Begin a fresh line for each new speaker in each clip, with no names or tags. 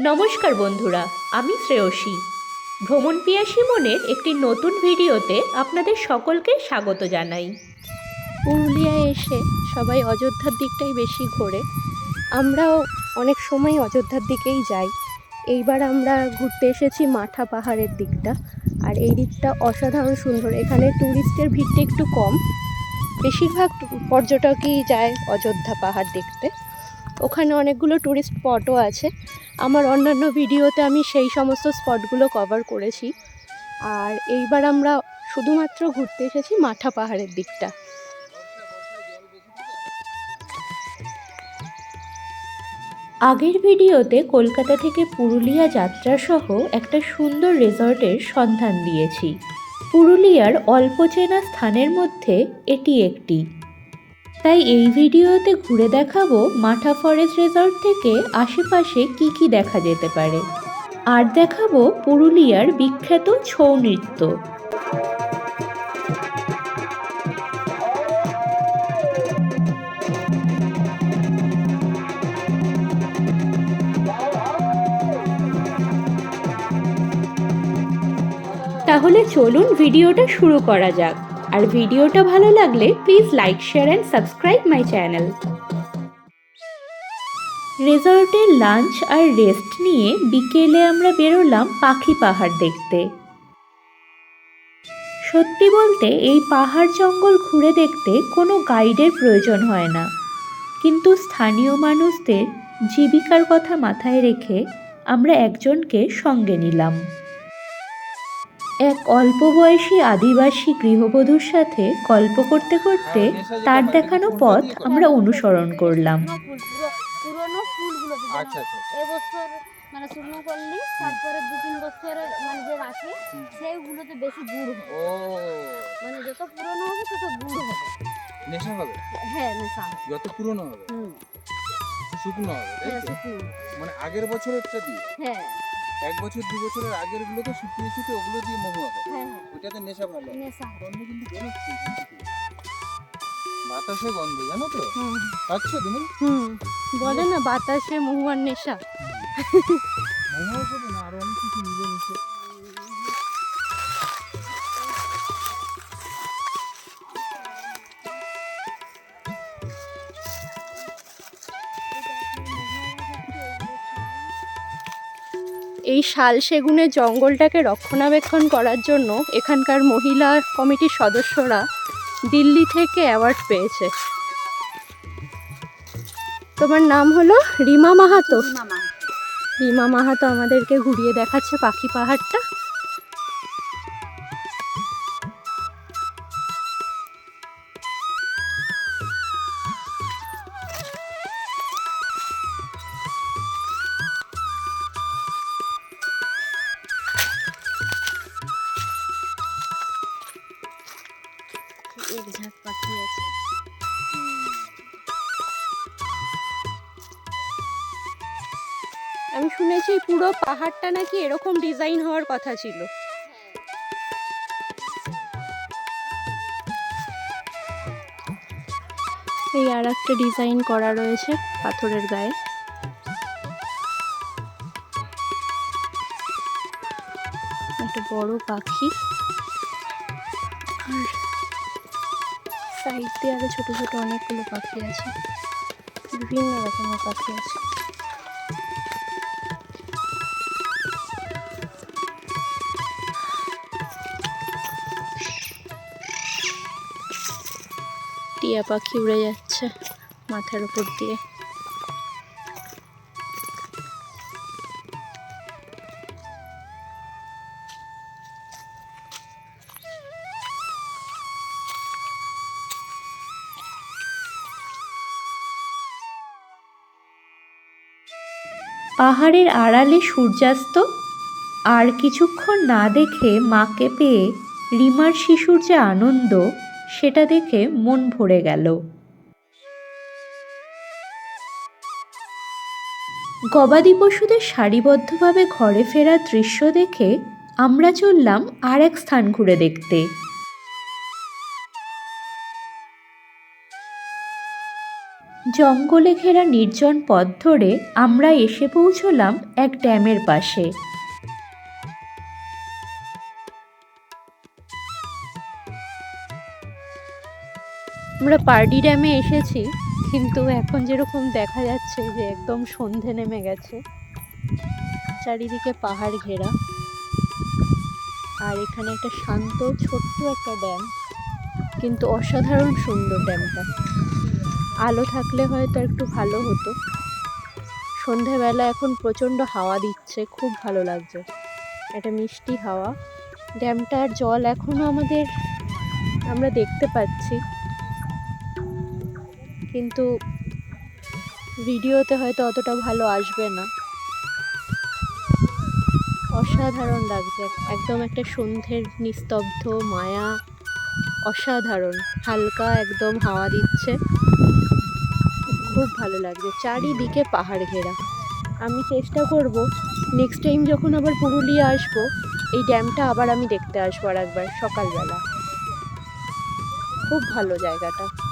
নমস্কার বন্ধুরা, আমি শ্রেয়সী। ভ্রমণ পিয়াসী মনের একটি নতুন ভিডিওতে আপনাদের সকলকে স্বাগত জানাই।
পুরুলিয়ায় এসে সবাই অযোধ্যার দিকটাই বেশি ঘোরে। আমরাও অনেক সময় অযোধ্যার দিকেই যাই। এইবার আমরা ঘুরতে এসেছি মাঠা পাহাড়ের দিকটা। আর এই দিকটা অসাধারণ সুন্দর। এখানে ট্যুরিস্টের ভিড়টা একটু কম। বেশিরভাগ পর্যটকই যায় অযোধ্যা পাহাড় দেখতে। ওখানে অনেকগুলো ট্যুরিস্ট স্পটও আছে। আমার অন্যান্য ভিডিওতে আমি সেই সমস্ত স্পটগুলো কভার করেছি। আর এইবার আমরা শুধুমাত্র ঘুরতে এসেছি মাঠা পাহাড়ের দিকটা।
আগের ভিডিওতে কলকাতা থেকে পুরুলিয়া যাত্রা সহ একটা সুন্দর রিসর্টের সন্ধান দিয়েছি। পুরুলিয়ার অল্প চেনা স্থানের মধ্যে এটি একটি। তাই এই ভিডিওতে ঘুরে দেখাবো মাঠা ফরেস্ট রিসর্ট থেকে আশেপাশে কি কি দেখা যেতে পারে। আর দেখাবো পুরুলিয়ার বিখ্যাত ছৌ নৃত্য। তাহলে চলুন ভিডিওটা শুরু করা যাক। আর ভিডিওটা ভালো লাগলে please like share and subscribe my channel রিসর্টে লাঞ্চ আর রেস্ট নিয়ে বিকেলে আমরা বেরোলাম পাখি পাহাড় দেখতে। সত্যি বলতে, এই পাহাড় জঙ্গল ঘুরে দেখতে কোনো গাইডের প্রয়োজন হয় না। কিন্তু স্থানীয় মানুষদের জীবিকার কথা মাথায় রেখে আমরা একজনকে সঙ্গে নিলাম। এক অল্প বয়সী আদিবাসী গৃহবধূর সাথে গল্প করতে করতে তার দেখানো পথ আমরা অনুসরণ করলাম।
পুরনো ফুলগুলো
আচ্ছা আচ্ছা
এবছর মানে শুকনো করলি তারপরে দু তিন বছর মানে যে রাখে সেইগুলোতে বেশি গুড় হবে।
ও।
মানে যত পুরনো হবে তত গুড় হবে।
নেশা হবে?
হ্যাঁ নেশা
যত পুরনো হবে? শুকনো হবে তাই
হ্যাঁ
তো
শুকনো।
মানে আগের বছরেরটা দিয়ে?
হ্যাঁ।
এক বছর দু বছরের আগেরগুলো তো শুকিয়ে শুকিয়ে ওগুলো দিয়ে মহুয়া
হ্যাঁ হ্যাঁ।
ওইটাতে নেশা ভালো।
নেশা।
গন্ধ কিন্তু বেরোচ্ছে বাতাসে গন্ধ জানো তো? পাচ্ছ তুমি?
হুম। বলে না বাতাসে মহুয়ার নেশা।
মহুয়া হবে না আরও অনেক কিছু মিলে মিশে।
এই শাল সেগুনের জঙ্গলটাকে রক্ষণাবেক্ষণ করার জন্য এখানকার মহিলা কমিটির সদস্যরা দিল্লি থেকে অ্যাওয়ার্ড পেয়েছে। তোমার নাম হলো রিমা মাহাতো? রিমা মাহাতো। আমাদেরকে ঘুরিয়ে দেখাচ্ছে পাখি পাহাড়টা। নাকি এরকম ডিজাইন হওয়ার কথা ছিল? এই আর একটা ডিজাইন করা রয়েছে পাথরের গায়ে। একটা বড় পাখি। আর সাইড দিয়ে আরও ছোট ছোট অনেকগুলো পাখি আছে। বিভিন্ন রকমের পাখি আছে। টিয়া পাখি উড়ে যাচ্ছে মাথার উপর দিয়ে।
পাহাড়ের আড়ালে সূর্যাস্ত, আর কিছুক্ষণ না দেখে মাকে পেয়ে রিমার শিশুর যে আনন্দ সেটা দেখে মন ভরে গেল। গবাদি পশুদের সারিবদ্ধভাবে ঘরে ফেরার দৃশ্য দেখে আমরা চললাম আর এক স্থান ঘুরে দেখতে। জঙ্গলে ঘেরা নির্জন পথ ধরে আমরা এসে পৌঁছলাম এক ড্যামের পাশে।
আমরা পার্ডি ড্যামে এসেছি, কিন্তু এখন যেরকম দেখা যাচ্ছে যে একদম সন্ধে নেমে গেছে। চারিদিকে পাহাড় ঘেরা। আর এখানে একটা শান্ত, ছোট্ট একটা ড্যাম কিন্তু অসাধারণ সুন্দর ড্যামটা আলো থাকলে হয়তো একটু ভালো হতো। সন্ধেবেলা এখন প্রচণ্ড হাওয়া দিচ্ছে, খুব ভালো লাগছে। একটা মিষ্টি হাওয়া। ড্যামটার জল এখনও আমাদের, আমরা দেখতে পাচ্ছি। কিন্তু ভিডিওতে হয়তো অতটা ভালো আসবে না। অসাধারণ লাগছে। একদম একটা সন্ধ্যের নিস্তব্ধ মায়া। অসাধারণ। হালকা একদম হাওয়া দিচ্ছে। খুব ভালো লাগছে। চারিদিকে পাহাড় ঘেরা। আমি চেষ্টা করব নেক্সট টাইম যখন আবার পুরুলিয়া আসব, এই ড্যামটা আবার আমি দেখতে আসব আর একবার সকালবেলা। খুব ভালো জায়গাটা।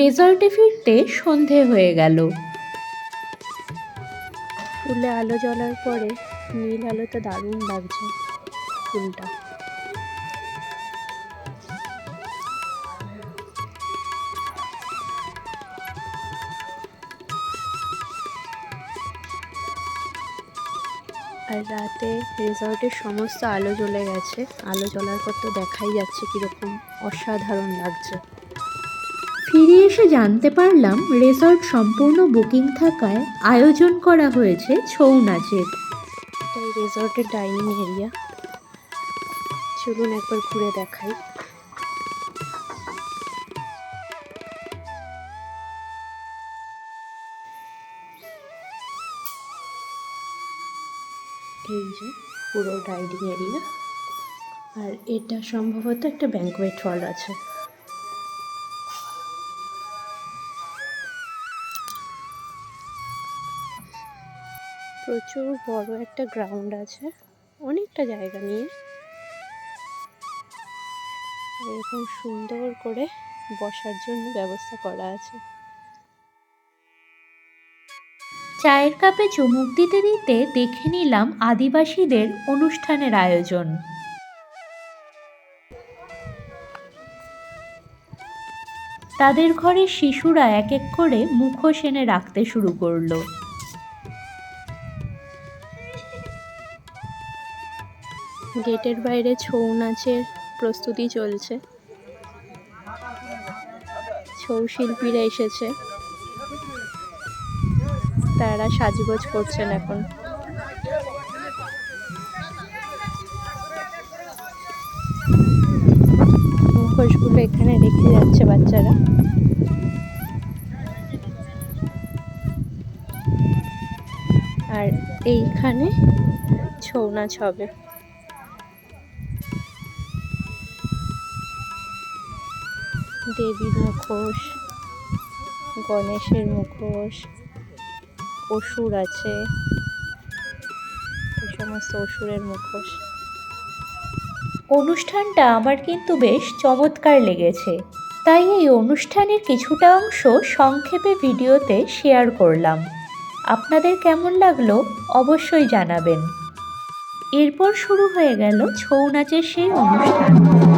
রেজর্টে ফিরতে সন্ধে হয়ে গেল।
ফুলে আলো জ্বলার পরে নীল আলোতে দারুণ লাগছে ফুলটা। আর রাতে রিসর্টের সমস্ত আলো জ্বলে গেছে। আলো জ্বলার পর তো দেখাই যাচ্ছে কীরকম অসাধারণ লাগছে।
ফিরে এসে জানতে পারলাম রেসর্ট সম্পূর্ণ বুকিং থাকায় আয়োজন করা হয়েছে ছৌ নাচের।
এটাই রিসর্টের ডাইনিং এরিয়া চলুন একবার ঘুরে দেখাই। এই যে পুরো ডাইনিং এরিয়া আর এটা সম্ভবত একটা ব্যাঙ্কোয়েট হল আছে। প্রচুর বড় একটা গ্রাউন্ড আছে। অনেকটা জায়গা নিয়ে। এরকম সুন্দর করে বসার জন্য ব্যবস্থা করা আছে।
চায়ের কাপে চুমুক দিতে দিতে দেখে নিলাম আদিবাসীদের অনুষ্ঠানের আয়োজন। তাদের ঘরে শিশুরা এক এক করে মুখোশ এনে রাখতে শুরু করল।
গেটের বাইরে ছৌ নাচের প্রস্তুতি চলছে। ছৌ শিল্পীরা এসেছে। তারা সাজগোজ করছেন এখন। মুখোশগুলো এখানে রেখে যাচ্ছে বাচ্চারা। আর এইখানে ছৌ নাচ হবে। দেবীর মুখোশ, গণেশের মুখোশ, অসুর আছে। এই সমস্ত অসুরের মুখোশ।
অনুষ্ঠানটা আমার কিন্তু বেশ চমৎকার লেগেছে। তাই এই অনুষ্ঠানের কিছুটা অংশ সংক্ষেপে ভিডিওতে শেয়ার করলাম। আপনাদের কেমন লাগল অবশ্যই জানাবেন। এরপর শুরু হয়ে গেল ছৌ নাচের সেই অনুষ্ঠান।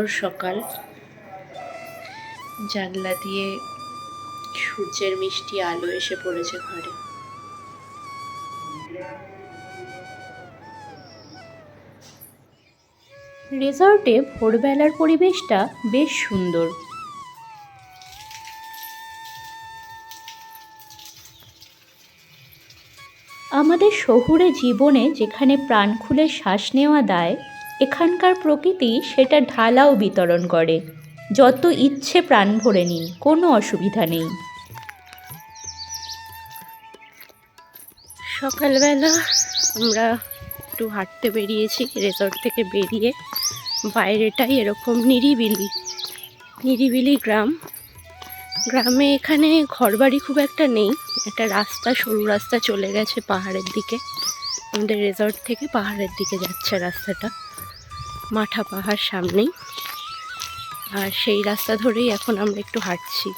সুন্দর সকাল। জানলা দিয়ে সূর্যের মিষ্টি আলো এসে পড়েছে ঘরে।
রিসর্টে ভোরবেলার পরিবেশটা বেশ সুন্দর। আমাদের শহুরে জীবনে যেখানে প্রাণ খুলে শ্বাস নেওয়া দায় এখানকার প্রকৃতি সেটা ঢালাও বিতরণ করে। যত ইচ্ছে প্রাণ ভরে নিন, কোনো অসুবিধা নেই।
সকালবেলা আমরা একটু হাঁটতে বেরিয়েছি রেসর্ট থেকে বেরিয়ে। বাইরেটাই এরকম নিরিবিলি নিরিবিলি গ্রাম। গ্রামে এখানে ঘরবাড়ি খুব একটা নেই, একটা রাস্তা, সরু রাস্তা চলে গেছে পাহাড়ের দিকে। আমাদের রেসর্ট থেকে পাহাড়ের দিকে যাচ্ছে রাস্তাটা। মাঠা পাহাড় সামনেই। আর সেই রাস্তা ধরেই এখন আমরা একটু হাঁটছি।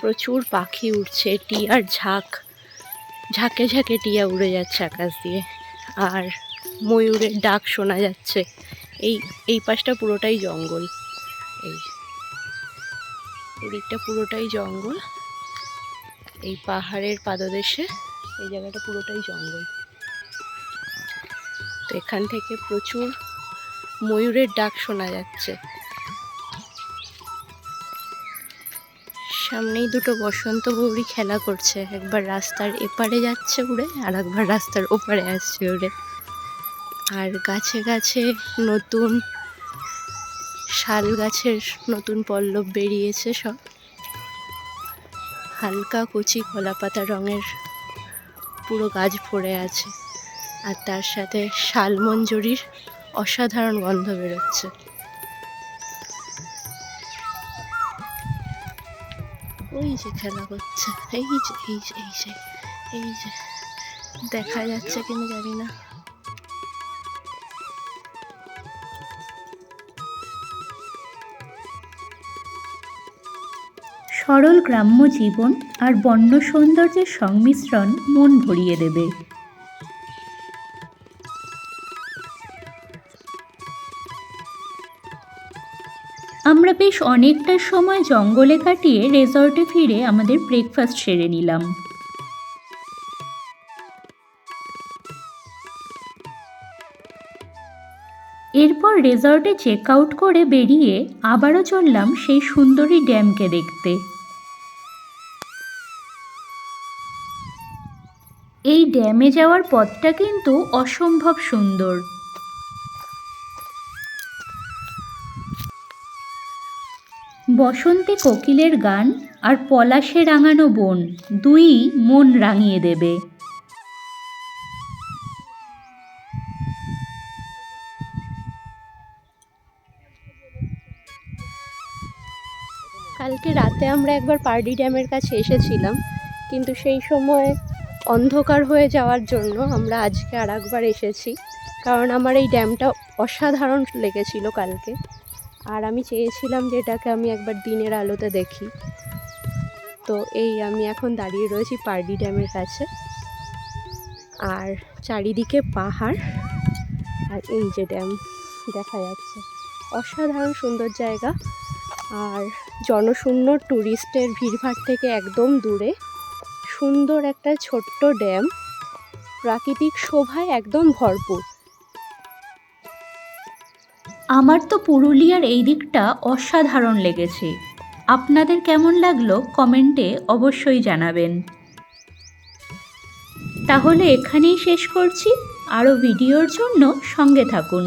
প্রচুর পাখি উঠছে টিয়ার ঝাঁক, ঝাঁকে ঝাঁকে টিয়া উড়ে যাচ্ছে আকাশ দিয়ে। আর ময়ূরের ডাক শোনা যাচ্ছে। এই এই পাশটা পুরোটাই জঙ্গল। এই, এদিকটা পুরোটাই জঙ্গল। এই পাহাড়ের পাদদেশে এই জায়গাটা পুরোটাই জঙ্গল। তো এখান থেকে প্রচুর ময়ূরের ডাক শোনা যাচ্ছে। সামনেই দুটো বসন্ত গৌরী খেলা করছে। একবার রাস্তার এপারে যাচ্ছে উড়ে, আর একবার রাস্তার ওপারে আসছে উড়ে। আর গাছে গাছে নতুন শাল গাছের নতুন পল্লব বেরিয়েছে সব। হালকা কচি কলাপাতা রঙের পুরো গাছ ভরে আছে। আর তার সাথে শাল মঞ্জুরির অসাধারণ গন্ধ বেরোচ্ছে। ওই যে খেলা করছে, এই যে এই যে এই যে এই যে, দেখা যাচ্ছে কিনা জানি না।
সরল গ্রাম্য জীবন আর বন্য সৌন্দর্যের সংমিশ্রণ মন ভরিয়ে দেবে। আমরা বেশ অনেকটা সময় জঙ্গলে কাটিয়ে রেজর্টে ফিরে আমাদের ব্রেকফাস্ট সেরে নিলাম। এরপর রেজর্টে চেক আউট করে বেরিয়ে আবারও চললাম সেই সুন্দরী ড্যামকে দেখতে। এই ড্যামে যাওয়ার পথটা কিন্তু অসম্ভব সুন্দর। বসন্তে কোকিলের গান আর পলাশে রাঙানো বন দুই মন রাঙিয়ে দেবে।
কালকে রাতে আমরা একবার পার্ডি ড্যামের কাছে এসেছিলাম, কিন্তু সেই সময় অন্ধকার হয়ে যাওয়ার জন্য আমরা আজকে আর একবার এসেছি, কারণ আমার এই ড্যামটা অসাধারণ লেগেছিল কালকে। আর আমি চেয়েছিলাম যে এটাকে আমি একবার দিনের আলোতে দেখি। তো এই আমি এখন দাঁড়িয়ে রয়েছি পার্ডি ড্যামের কাছে। আর চারিদিকে পাহাড়। আর এই যে ড্যাম দেখা যাচ্ছে। অসাধারণ সুন্দর জায়গা। আর জনশূন্য ট্যুরিস্টের ভিড়ভাড় থেকে একদম দূরে সুন্দর একটা ছোট্ট ড্যাম। প্রাকৃতিক শোভায় একদম ভরপুর।
আমার তো পুরুলিয়ার এই দিকটা অসাধারণ লেগেছে। আপনাদের কেমন লাগল কমেন্টে অবশ্যই জানাবেন। তাহলে এখানেই শেষ করছি। আরও ভিডিওর জন্য সঙ্গে থাকুন।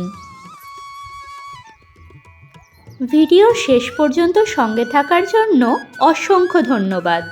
ভিডিও শেষ পর্যন্ত সঙ্গে থাকার জন্য অসংখ্য ধন্যবাদ।